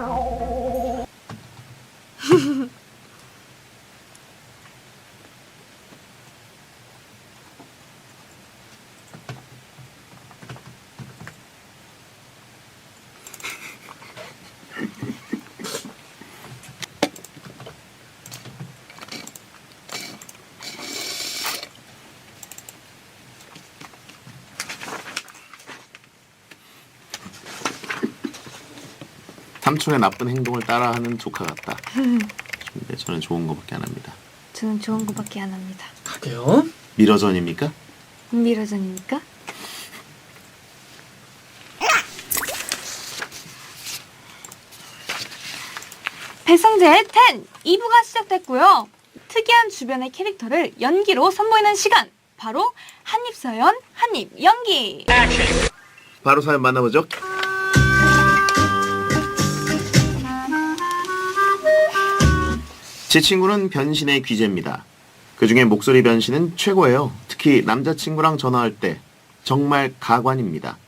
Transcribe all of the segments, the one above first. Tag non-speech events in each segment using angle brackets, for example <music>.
ียว 삼촌의 나쁜 행동을 따라하는 조카 같다. 근데 저는 좋은 거밖에 안 합니다. 저는 좋은 거밖에 안 합니다. 가게요? 미러전입니까? 미러전입니까? 배성재의 10 2부가 시작됐고요. 특이한 주변의 캐릭터를 연기로 선보이는 시간 바로 한입사연 한입 연기. 바로 사연 만나보죠. 제 친구는 변신의 귀재입니다. 그 중에 목소리 변신은 최고예요. 특히 남자친구랑 전화할 때 정말 가관입니다.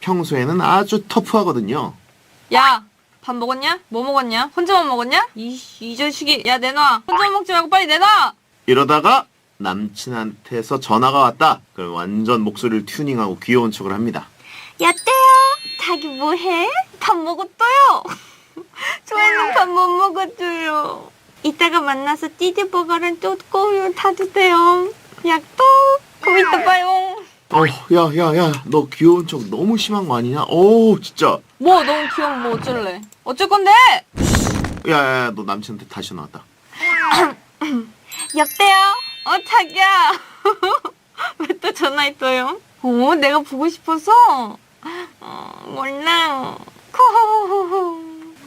평소에는 아주 터프하거든요. 야, 밥 먹었냐? 뭐 먹었냐? 혼자만 먹었냐? 이, 이 자식이, 야, 내놔. 혼자만 먹지 말고 빨리 내놔! 이러다가 남친한테서 전화가 왔다. 그럼 완전 목소리를 튜닝하고 귀여운 척을 합니다. 야 떼야, 자기 뭐해? 밥 먹었어요. <laughs> 저희는 밥 못 먹었어요. 이따가 만나서 띠드버거랑 쪼꼬우유 타주세요. 약도, 그럼 이따 봐요. 어, 야, 야, 야, 너 귀여운 척 너무 심한 거 아니냐? 오, 진짜. 뭐, 너무 귀여우면 뭐 어쩔래? 어쩔 건데? 야, 야, 야, 너 남친한테 다시 나왔다. <coughs> 여보세요? 어, 자기야. <laughs> 왜 또 전화했어요? 어, 내가 보고 싶어서? 어, 몰라요. 코호호호.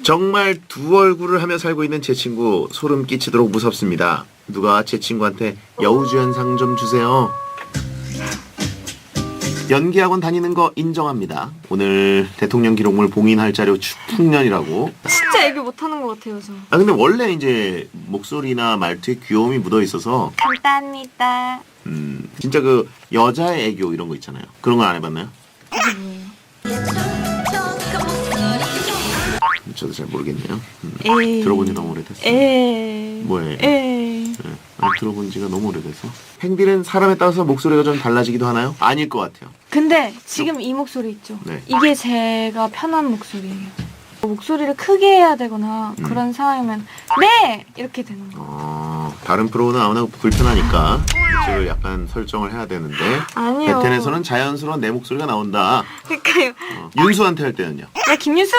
정말 두 얼굴을 하며 살고 있는 제 친구 소름 끼치도록 무섭습니다. 누가 제 친구한테 여우주연상 좀 주세요. 연기학원 다니는 거 인정합니다. 오늘 대통령 기록물 봉인할 자료 축풍년이라고. 진짜 애교 못하는 것 같아요, 저. 아 근데 원래 이제 목소리나 말투에 귀여움이 묻어 있어서 감사합니다. 음 진짜 그 여자의 애교 이런 거 있잖아요. 그런 거안 해봤나요? 그게 뭐예요? 저도 잘 모르겠네요. 음, 에이. 들어본 지 너무 오래됐어요. 에이. 뭐예요? 에이. 네, 아니, 들어본 지가 너무 오래돼서. 팽비는 사람에 따라서 목소리가 좀 달라지기도 하나요? 아닐 것 같아요. 근데 지금 이 목소리 있죠? 네. 이게 제가 편한 목소리예요. 목소리를 크게 해야 되거나 음. 그런 상황이면 네! 이렇게 되는 거. 어, 다른 프로는 아무나 불편하니까 그걸 약간 설정을 해야 되는데 아니요. 베텐에서는 자연스러운 내 목소리가 나온다. 그러니까요. 어, 윤수한테 할 때는요. 야 김유수!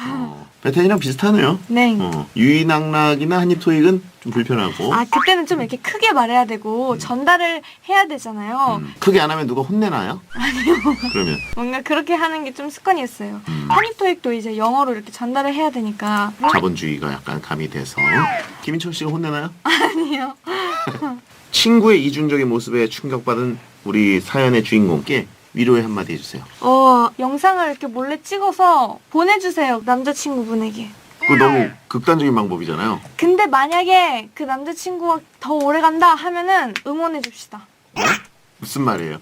어, 베텐이랑 비슷하네요. 네. 어, 유인낙낙이나 한입토익은 좀 불편하고 아 그때는 좀 이렇게 크게 말해야 되고 전달을 해야 되잖아요. 음, 크게 안 하면 누가 혼내나요? 아니요. 그러면 <laughs> 뭔가 그렇게 하는 게 좀 습관이었어요. 음. 한입토익도 이제 영어로 이렇게 전달을 해야 되니까 자본주의가 약간 가미돼서 김인철 씨가 혼내나요? <laughs> 아니요. <laughs> 친구의 이중적인 모습에 충격받은 우리 사연의 주인공께 위로의 한마디 해주세요. 어 영상을 이렇게 몰래 찍어서 보내주세요 남자친구분에게. 그거 너무 극단적인 방법이잖아요. 근데 만약에 그 남자친구가 더 오래 간다 하면은 응원해 줍시다. 네? 무슨 말이에요?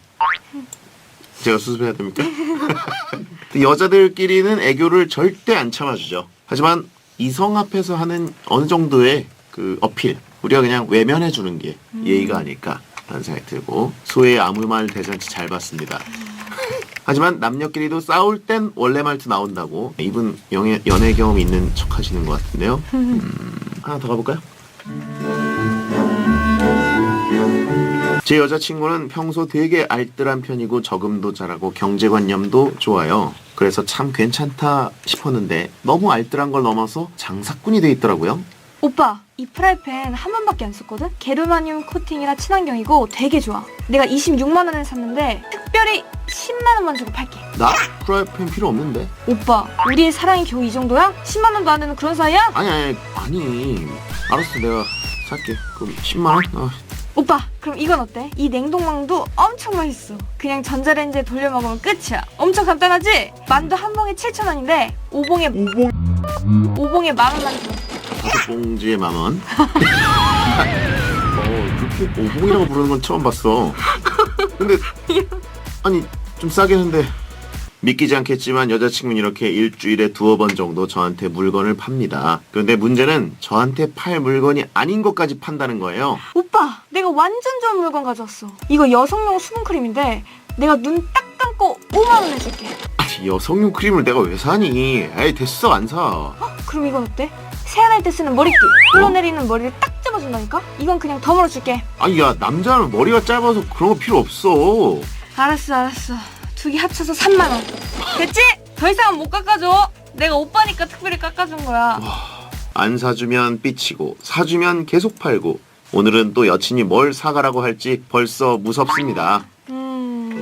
제가 수습해야 됩니까? <laughs> 여자들끼리는 애교를 절대 안 참아주죠. 하지만 이성 앞에서 하는 어느 정도의 그 어필, 우리가 그냥 외면해 주는 게 예의가 아닐까 라는 생각이 들고 소의 아무 말 대잔치 잘 봤습니다. 하지만 남녀끼리도 싸울 땐 원래 말투 나온다고 이분 연애, 연애 경험 있는 척 하시는 것 같은데요. 음, 하나 더 가볼까요? 제 여자친구는 평소 되게 알뜰한 편이고 저금도 잘하고 경제관념도 좋아요. 그래서 참 괜찮다 싶었는데 너무 알뜰한 걸 넘어서 장사꾼이 돼 있더라고요. 오빠 이 프라이팬 한 번밖에 안 썼거든? 게르마늄 코팅이라 친환경이고 되게 좋아. 내가 26만 원에 샀는데 특별히 10만 원만 주고 팔게. 나 프라이팬 필요 없는데? 오빠 우리의 사랑이 겨우 이 정도야? 10만 원도 안 되는 그런 사이야? 아니 아니 아니 알았어 내가 살게. 그럼 10만 원? 아, 오빠 그럼 이건 어때? 이 냉동망도 엄청 맛있어. 그냥 전자레인지에 돌려 먹으면 끝이야. 엄청 간단하지? 만두 한 봉에 7천 원인데 5봉에 5봉 5봉에 만 원만 줘. 다섯 봉지에 만 원. 어 그렇게 오봉이라고 부르는 건 처음 봤어. 근데 아니 좀 싸긴 한데 믿기지 않겠지만 여자친구는 이렇게 일주일에 두어 번 정도 저한테 물건을 팝니다. 그런데 문제는 저한테 팔 물건이 아닌 것까지 판다는 거예요. 오빠, 내가 완전 좋은 물건 가져왔어. 이거 여성용 수분크림인데 내가 눈 딱 감고 5만 원 해줄게. 아니, 여성용 크림을 내가 왜 사니? 에이 됐어 안 사. 어? 그럼 이건 어때? 세안할 때 쓰는 머리띠. 흘러내리는 머리를 딱 잡아준다니까? 이건 그냥 덤으로 줄게. 아니 야 남자는 머리가 짧아서 그런 거 필요 없어. 알았어, 알았어. 두 개 합쳐서 3만 원. 됐지? 더 이상은 못 깎아줘. 내가 오빠니까 특별히 깎아준 거야. 안 사주면 삐치고 사주면 계속 팔고 오늘은 또 여친이 뭘 사가라고 할지 벌써 무섭습니다. 음,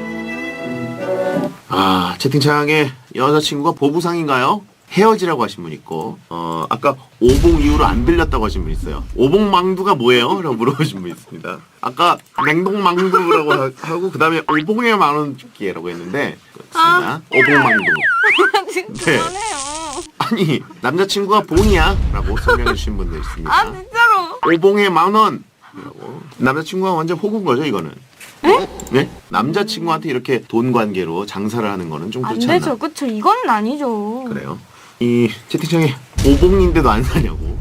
아 채팅창에 여자친구가 보부상인가요? 헤어지라고 하신 분 있고 어 아까 오봉 이후로 안 들렸다고 하신 분 있어요. 오봉 망두가 뭐예요? 라고 물어보신 분 있습니다. 아까 냉동 망두라고 하- 하고 그 다음에 오봉에 만원 줄게라고 했는데 그렇습니다. 오봉 망두. <laughs> 네. 그만해요. 아니 남자친구가 봉이야 라고 설명해 주신 분도 있습니다. 아, 진짜로. 오봉에 만원 이라고 남자친구가 완전 호구인 거죠 이거는 네? 남자친구한테 이렇게 돈 관계로 장사를 하는 거는 좀 안 그렇지 않나 되죠, 그쵸? 이건 아니죠. 그래요 이 채팅창에 오봉인데도 안 사냐고.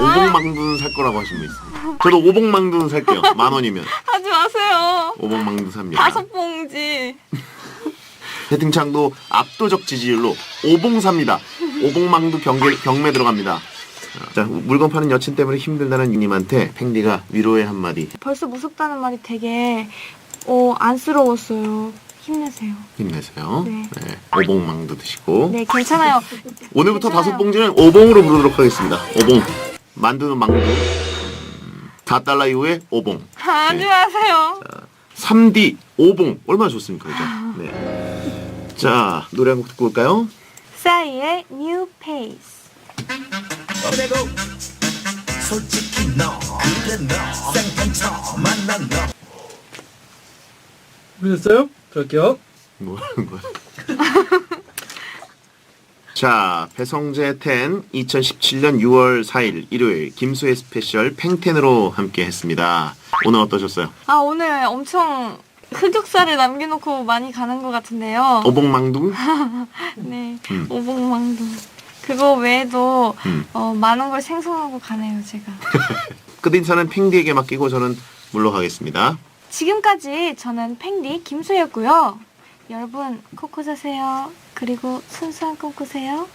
오봉망두는 살 거라고 하신 분 있습니다. 저도 오봉망두는 살게요. 만 원이면. <laughs> 하지 마세요. 오봉망두 삽니다. 다섯 봉지. <laughs> 채팅창도 압도적 지지율로 오봉 삽니다. 오봉망두 경계, 경매 들어갑니다. 자 물건 파는 여친 때문에 힘들다는 님한테 팽디가 위로의 한마디. 벌써 무섭다는 말이 되게 어, 안쓰러웠어요. 힘내세요. 힘내세요. 네. 네. 오봉망도 드시고 네, 괜찮아요. 오늘부터 괜찮아요. 다섯 봉지는 오봉으로 부르도록 하겠습니다. 오봉. 만두는 망두. 음, 4달러 이후에 오봉. 하지 네. 마세요. 3D 오봉. 얼마나 좋습니까, 그죠? 네. 자, 노래 한 곡 듣고 올까요? 싸이의 New Pace. 그래도 솔직히 너 그래 너 생판 처음 만난 너 준비됐어요? 갈게요. 뭐 하는 거야? <laughs> 자, 배성재 10 2017년 6월 4일 일요일 김수의 스페셜 팽텐으로 함께 했습니다. 오늘 어떠셨어요? 아, 오늘 엄청 흑역사를 남겨놓고 많이 가는 것 같은데요. 오봉망두? <laughs> 네, 음. 오봉망두. 그거 외에도 음. 어, 많은 걸 생성하고 가네요, 제가. <laughs> 끝인사는 팽디에게 맡기고 저는 물러가겠습니다. 지금까지 저는 팽디 김수였고요. 여러분 코코 자세요. 그리고 순수한 꿈 꾸세요.